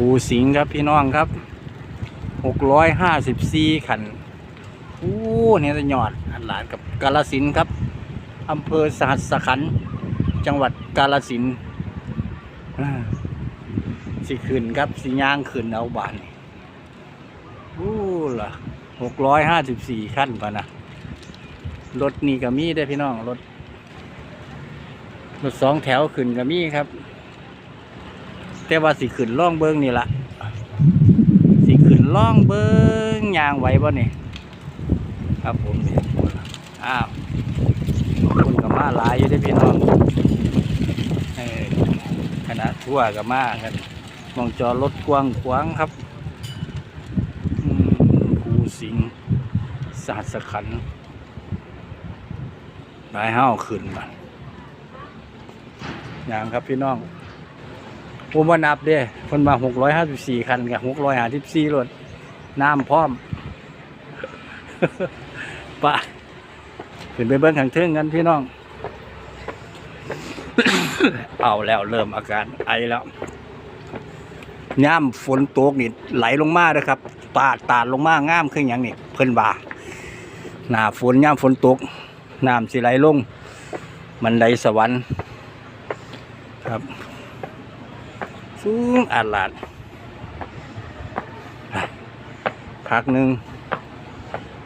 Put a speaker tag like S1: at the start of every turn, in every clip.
S1: ภูสิงครับพี่น้องครับหกร้อยห้าสิบสี่ขันอู้เนี่ยจะหยอดอันหลานกับกาลสินครับอำเภอสหัสขันจังหวัดกาลสินธุ์อ่าสิขึ้นครับสิย่างขึ้นเอาบานอู้ล่ะหกร้อยห้าสิบสี่ขั้นปะนะรถนี่ก็มีได้พี่น้องรถรถสองแถวขึ้นก็มีครับ แต่ว่าสิขึ้นล่องเบิ้งนี่ละสิขึ้นล่องเบิ้งยางไหวบ่นี่ครับผมนี่อ้าวคนกับมาหลายอยู่ได้พี่น้องคณะทั่วกับมากันมองจอรถกว้างขวางครับอืมภูสิงสหัสขันธ์นายห้าวขึ้นมายางครับพี่น้อง ผมว่านับเด้คนมาหกร้อยห้าสิบสี่คันกับหกร้อยห้าสิบสี่รถน้ำพร้อมปะขึ้นไปเบิ้งขังเทิงกันพี่น้อง เอาแล้วเริ่มอาการไอแล้วย่ามฝนตกนี่ไหลลงมาเลยครับตาดตาดลงมาง่ามขึ้นอย่างนี้เพิ่นบ่าหน้าฝนย่ามฝนตกน้ำสิไหลลง มันไดสวรรค์ครับ สูงอาดลาดพักหนึ่ง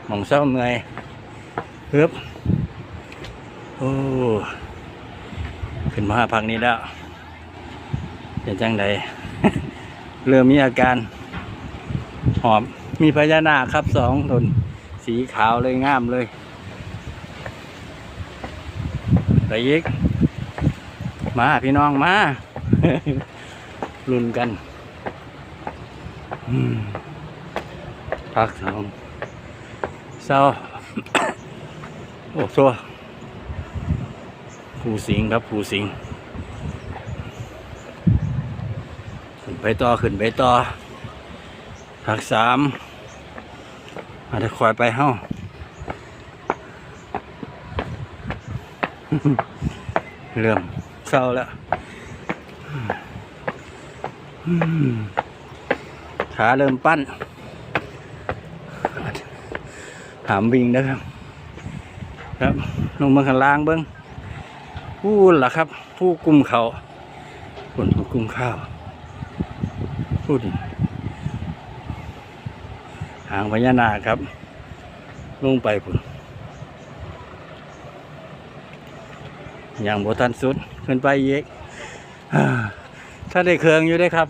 S1: หมองเศร้าเมื่อยเฮึบโอ้ขึ้นมาพักนี้แล้วเป็นจังใดเริ่มมีอาการ หอมมีพญานาคครับสองตนสีขาวเลยงามเลยไปอีกมาพี่น้องมา ลุ้นกันพักสองเศร้าโอ้ซัวผู้สิงครับผู้สิงขึ้นไปต่อขึ้นไปต่อพักสามอาจจะคอยไปเฮ้าเริ่มเศร้าแล้ว ขาเริ่มปั้น หามวิ่งนะครับ ครับลงมาข้างล่างเบิ้งพูดล่ะครับ ผู้กุมเขาคนผู้กุมข้าวพูดดิหางพญานาคครับ ลงไปพุ่นอย่างโบทันสุดขึ้นไปเยอ่า ถ้าได้เครื่องอยู่ได้ครับ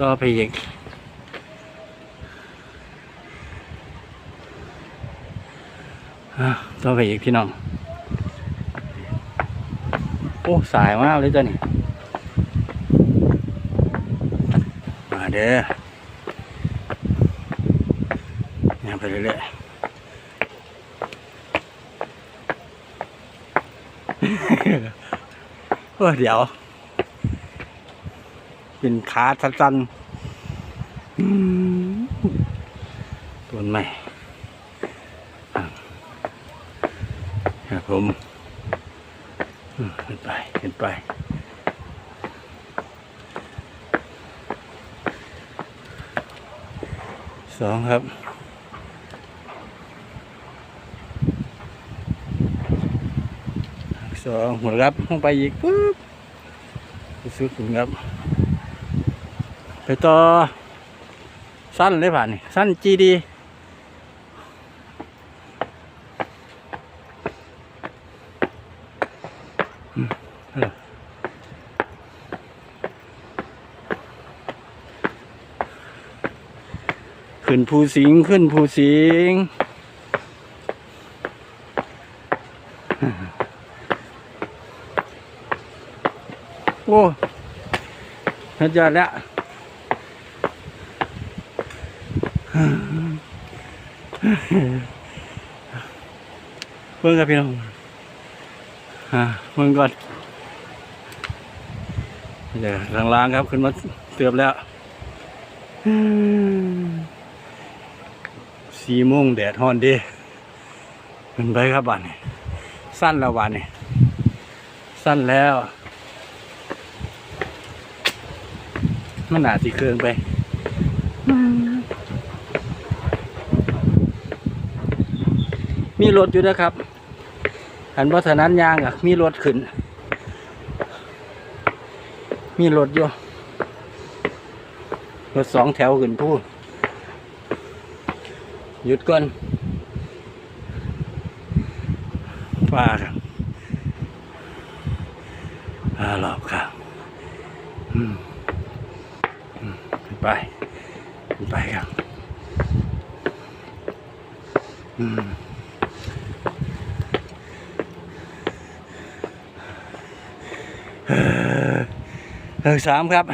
S1: ต่อไปอีกต่อไปอีกพี่น้อง โอ้ สายมากเลยจ้ะนี่มาเด้อยังไปเรื่อยๆ โอ้ยเดี๋ยว เป็นขาสั้นๆอืมต้นไม้อะครับผมอืมขึ้นไปขึ้นไปสองครับ สองหมดครับลงไปอีกปุ๊บสุดครับ ไปต่อ สั้นเลยผ่านนี่สั้นจีดีขึ้นภูสิงขึ้นภูสิง โอ้สุดยอดแล้วเบิ่งครับพี่น้องอ่าเบิ่งก่อนเดี๋ยวล้างๆครับขึ้นมาเตือบแล้วอืมสี่โมงแดดฮ้อนดีขึ้นไปครับบ้านนี่สั้นแล้วบ้านนี่สั้นแล้ว มันหนาสิเคืองไปมีรถอยู่นะครับ หันวัฒนั้นยางอะ มีรถขึ้น มีรถอยู่ รถสองแถวขึ้นพูดหยุดก่อนป้าครับป้ารอบครับอืม ไปขึ้นไปครับอืมเออเออสามครับ